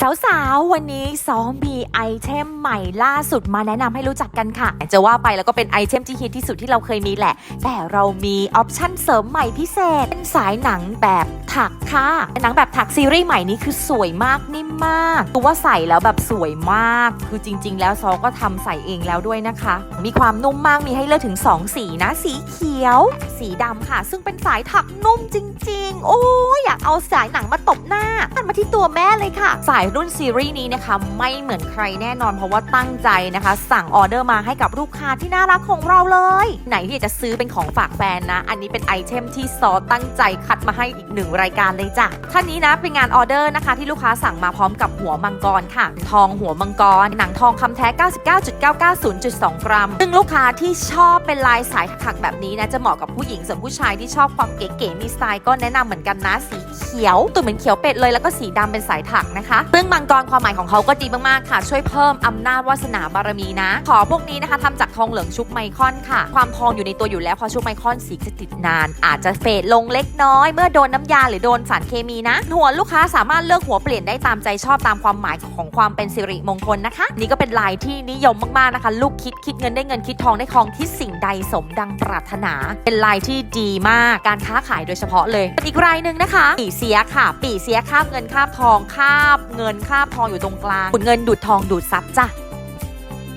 สาวๆ วันนี้ซ้อมมีไอเทมใหม่ล่าสุดมาแนะนำให้รู้จักกันค่ะ จะว่าไปแล้วก็เป็นไอเทมที่ฮิตที่สุดที่เราเคยมีแหละ แต่เรามีออปชั่นเสริมใหม่พิเศษ เป็นสายหนังแบบถักค่ะหนังแบบถักซีรีส์ใหม่นี้คือสวยมากนิ่มมากตัวว่าใส่แล้วแบบสวยมาก คือจริง ๆ แล้วซอก็ทำใส่เองแล้วด้วยนะคะ มีความนุ่มมากมีให้เลือกถึง 2 สีนะ สีเขียว สีดำค่ะ ซึ่งเป็นสายถักนุ่มจริง ๆ โอ้ย เอาสายหนังมาตบหน้าหันมาที่ตัวแม่เลยค่ะ สายรุ่นซีรีส์นี้นะคะ ไม่เหมือนใครแน่นอนเพราะว่าตั้งใจนะคะ สั่งออเดอร์มาให้กับลูกค้าที่น่ารักของเราเลย ไหนที่อยากจะซื้อเป็นของฝากแฟนนะ อันนี้เป็นไอเทมที่ซอตั้งใจคัดมาให้อีกหนึ่งรายการเลยจ้ะท่านนี้นะเป็นงานออเดอร์นะคะ ที่ลูกค้าสั่งมาพร้อมกับหัวมังกรค่ะ ทองหัวมังกร หนังทองคำแท้ 99.990.2 กรัม ซึ่งลูกค้าที่ชอบเป็นลายสายถักแบบนี้นะจะเหมาะกับผู้หญิงส่วนผู้ชายที่ชอบความเก๋ๆมีสไตล์ก็แนะนำเหมือนกันนะสีเขียวตัวเหมือนเขียวเป็ดเลยแล้วก็สีดำเป็นสายถักนะคะ ซึ่งมังกรความหมายของเขาก็ดีมากๆค่ะ ช่วยเพิ่มอำนาจวาสนาบารมีนะ ขอพวกนี้นะคะทำจากทองเหลืองชุบไมคอนค่ะ ความทองอยู่ในตัวอยู่แล้วพอชุบไมคอนสีจะติดนาน อาจจะเฟดลงเล็กน้อย เมื่อโดนน้ำยาหรือโดนสารเคมีนะ หัวลูกค้าสามารถเลือกหัวเปลี่ยนได้ตามใจชอบตามความหมายของความเป็นสิริมงคลนะคะ นี่ก็เป็นลายที่นิยมมากๆนะคะ ลูกคิดคิดเงินได้เงินคิดทองได้ทองคิดสิ่งใดสมดังปรารถนา เป็นลายที่ดีมากการค้าขายโดยเฉพาะเลยเป็นอีกรายหนึ่งนะคะเสียค่ะ ปีเสียคาบเงินคาบทองคาบเงินคาบทองอยู่ตรงกลางขุดเงินดูดทองดูดซับจ้ะ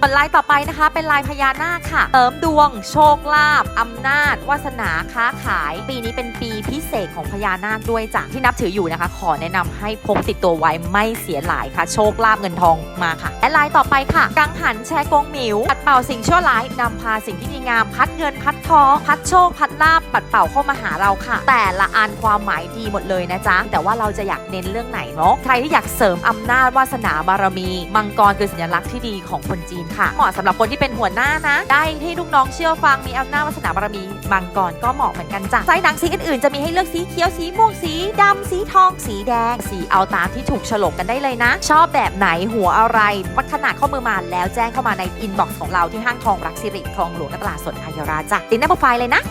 ส่วนลายต่อไปนะคะ เป็นลายพญานาคค่ะเสริมดวง โชคลาภอำนาจวาสนาค้าขาย ปีนี้เป็นปีพิเศษของพญานาคด้วยจ้ะที่นับถืออยู่นะคะ ขอแนะนำให้พกติดตัวไว้ไม่เสียหลายค่ะ โชคลาภเงินทองมาค่ะและลายต่อไปค่ะ กังหันแชกงหมิวปัดเป่าสิ่งชั่วร้ายนำพาสิ่งที่ดีงามพัดเงินพัดทองพัดโชคพัดลาบปัดเป่าเข้ามาหาเราค่ะ แต่ละอันความหมายดีหมดเลยนะจ๊ะแต่ว่าเราจะอยากเน้นเรื่องไหนเนาะใครที่อยากเสริมอำนาจวาสนาบารมี มังกรคือสัญลักษณ์ที่ดีของคนจีนค่ะ เหมาะสำหรับคนที่เป็นหัวหน้านะ ได้ให้ลูกน้องเชื่อฟังมีอำนาจวาสนาบารมีมังกรก็เหมาะเหมือนกันจ้ะไซส์หนังสีอื่นๆจะมีให้เลือกสีเขียวสีม่วงสีดำสีทอง สีแดง สีเอาตามที่ถูกฉลกกันได้เลยนะ ชอบแบบไหนหัวอะไรวัดขนาดข้อมือมาแล้วแจ้งเข้ามาในอินบ็อกซ์ของเราที่ห้างทองรักสิริคลองหลวงตลาดสดอายราจ้ะติดหน้าโปรไฟล์เลยนะ